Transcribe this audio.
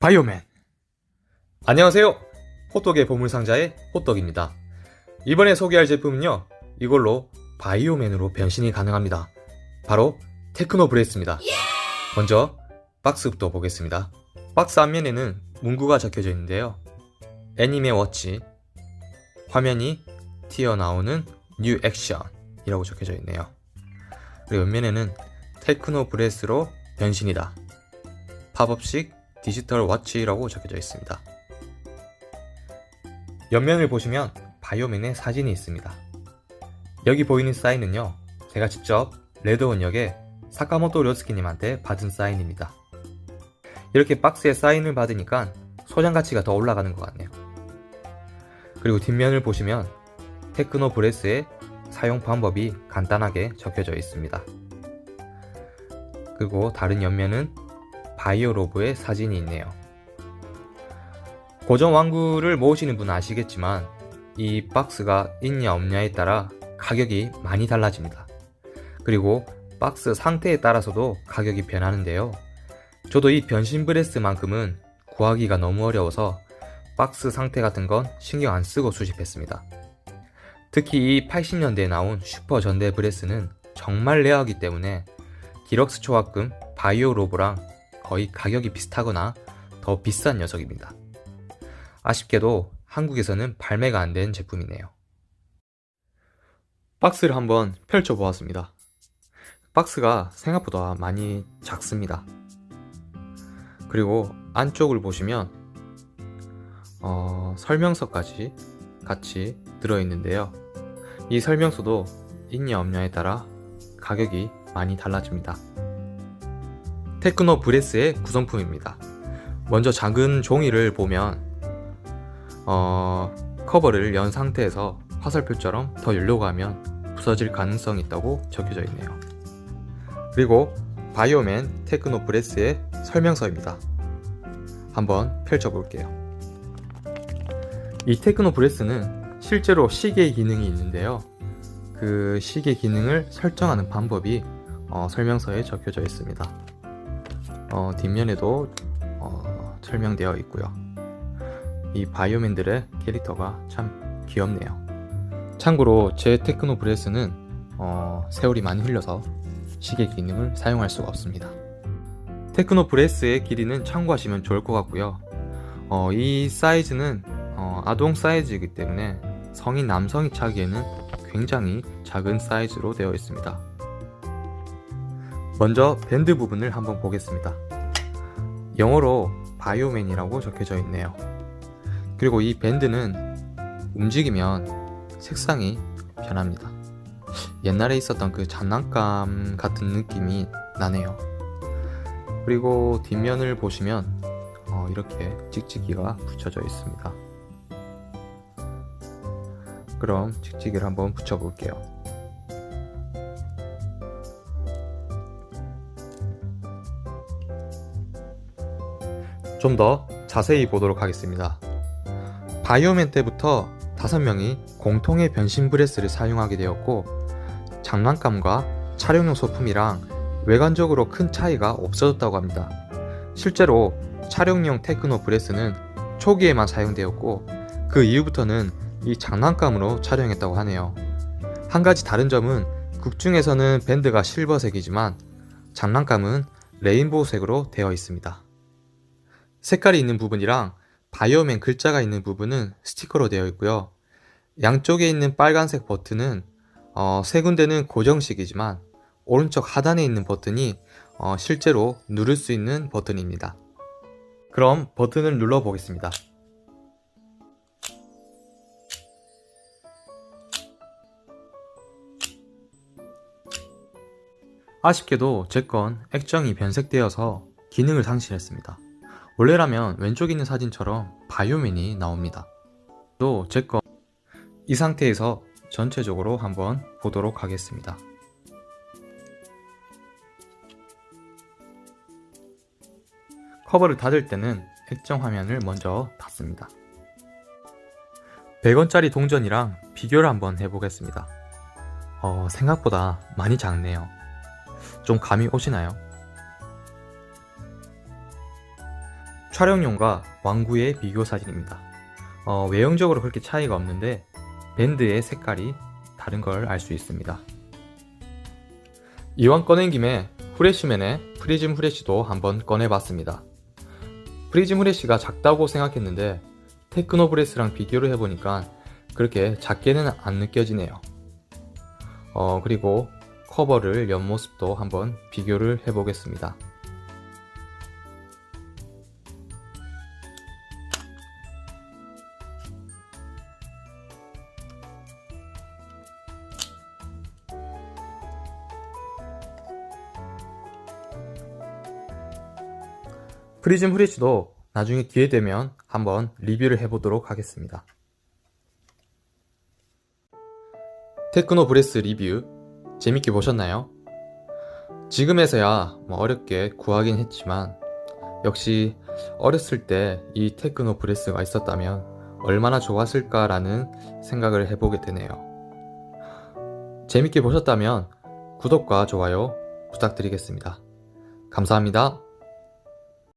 바이오맨. 안녕하세요. 호떡의 보물상자의 호떡입니다. 이번에 소개할 제품은요 이걸로 바이오맨으로 변신이 가능합니다. 바로 테크노 브레스입니다. 먼저 박스부터 보겠습니다. 박스 앞면에는 문구가 적혀져 있는데요. 애니메 워치 화면이 튀어나오는 뉴 액션이라고 적혀져 있네요. 그리고 옆면에는 테크노 브레스로 변신이다. 팝업식 디지털 워치라고 적혀져 있습니다. 옆면을 보시면 바이오맨의 사진이 있습니다. 여기 보이는 사인은요, 제가 직접 레드온 역에 사카모토 료스키님한테 받은 사인입니다. 이렇게 박스에 사인을 받으니까 소장 가치가 더 올라가는 것 같네요. 그리고 뒷면을 보시면 테크노 브레스의 사용 방법이 간단하게 적혀져 있습니다. 그리고 다른 옆면은 바이오로브의 사진이 있네요. 고정 완구를 모으시는 분은 아시겠지만 이 박스가 있냐 없냐에 따라 가격이 많이 달라집니다. 그리고 박스 상태에 따라서도 가격이 변하는데요. 저도 이 변신 브레스만큼은 구하기가 너무 어려워서 박스 상태 같은 건 신경 안 쓰고 수집했습니다. 특히 이 80년대에 나온 슈퍼 전대 브레스는 정말 레어하기 때문에 기럭스 초합금 바이오로브랑 거의 가격이 비슷하거나 더 비싼 녀석입니다. 아쉽게도 한국에서는 발매가 안 된 제품이네요. 박스를 한번 펼쳐 보았습니다. 박스가 생각보다 많이 작습니다. 그리고 안쪽을 보시면 어, 설명서까지 같이 들어있는데요. 이 설명서도 있냐 없냐에 따라 가격이 많이 달라집니다. 테크노 브레스의 구성품입니다. 먼저 작은 종이를 보면 어, 커버를 연 상태에서 화살표처럼 더 열려고 하면 부서질 가능성이 있다고 적혀져 있네요. 그리고 바이오맨 테크노 브레스의 설명서입니다. 한번 펼쳐볼게요. 이 테크노 브레스는 실제로 시계 기능이 있는데요. 그 시계 기능을 설정하는 방법이 어, 설명서에 적혀져 있습니다. 어, 뒷면에도 어, 설명되어 있고요. 이 바이오맨들의 캐릭터가 참 귀엽네요. 참고로 제 테크노 브레스는 어, 세월이 많이 흘러서 시계 기능을 사용할 수가 없습니다. 테크노 브레스의 길이는 참고하시면 좋을 것 같고요. 어, 이 사이즈는 어, 아동 사이즈이기 때문에 성인 남성이 차기에는 굉장히 작은 사이즈로 되어 있습니다. 먼저 밴드 부분을 한번 보겠습니다. 영어로 바이오맨이라고 적혀져 있네요. 그리고 이 밴드는 움직이면 색상이 변합니다. 옛날에 있었던 그 장난감 같은 느낌이 나네요. 그리고 뒷면을 보시면 어, 이렇게 찍찍이가 붙여져 있습니다. 그럼 찍찍이를 한번 붙여볼게요. 좀 더 자세히 보도록 하겠습니다. 바이오맨 때부터 5명이 공통의 변신 브레스를 사용하게 되었고 장난감과 촬영용 소품이랑 외관적으로 큰 차이가 없어졌다고 합니다. 실제로 촬영용 테크노 브레스는 초기에만 사용되었고 그 이후부터는 이 장난감으로 촬영했다고 하네요. 한 가지 다른 점은 극 중에서는 밴드가 실버색이지만 장난감은 레인보우색으로 되어 있습니다. 색깔이 있는 부분이랑 바이오맨 글자가 있는 부분은 스티커로 되어 있고요. 양쪽에 있는 빨간색 버튼은 어, 세 군데는 고정식이지만 오른쪽 하단에 있는 버튼이 어, 실제로 누를 수 있는 버튼입니다. 그럼 버튼을 눌러 보겠습니다. 아쉽게도 제 건 액정이 변색되어서 기능을 상실했습니다. 원래라면 왼쪽에 있는 사진처럼 바이오맨이 나옵니다. 또 제 거 이 상태에서 전체적으로 한번 보도록 하겠습니다. 커버를 닫을 때는 액정 화면을 먼저 닫습니다. 100원짜리 동전이랑 비교를 한번 해보겠습니다. 어, 생각보다 많이 작네요. 좀 감이 오시나요? 촬영용과 왕구의 비교 사진입니다. 어, 외형적으로 그렇게 차이가 없는데 밴드의 색깔이 다른 걸 알 수 있습니다. 이왕 꺼낸 김에 후레쉬맨의 프리즘 후레쉬도 한번 꺼내봤습니다. 프리즘 후레쉬가 작다고 생각했는데 테크노 브레스랑 비교를 해보니까 그렇게 작게는 안 느껴지네요. 어, 그리고 커버를 연 모습도 한번 비교를 해보겠습니다. 프리즘 후레쉬도 나중에 기회 되면 한번 리뷰를 해보도록 하겠습니다. 테크노 브레스 리뷰 재밌게 보셨나요? 지금에서야 뭐 어렵게 구하긴 했지만 역시 어렸을 때 이 테크노 브레스가 있었다면 얼마나 좋았을까라는 생각을 해보게 되네요. 재밌게 보셨다면 구독과 좋아요 부탁드리겠습니다. 감사합니다.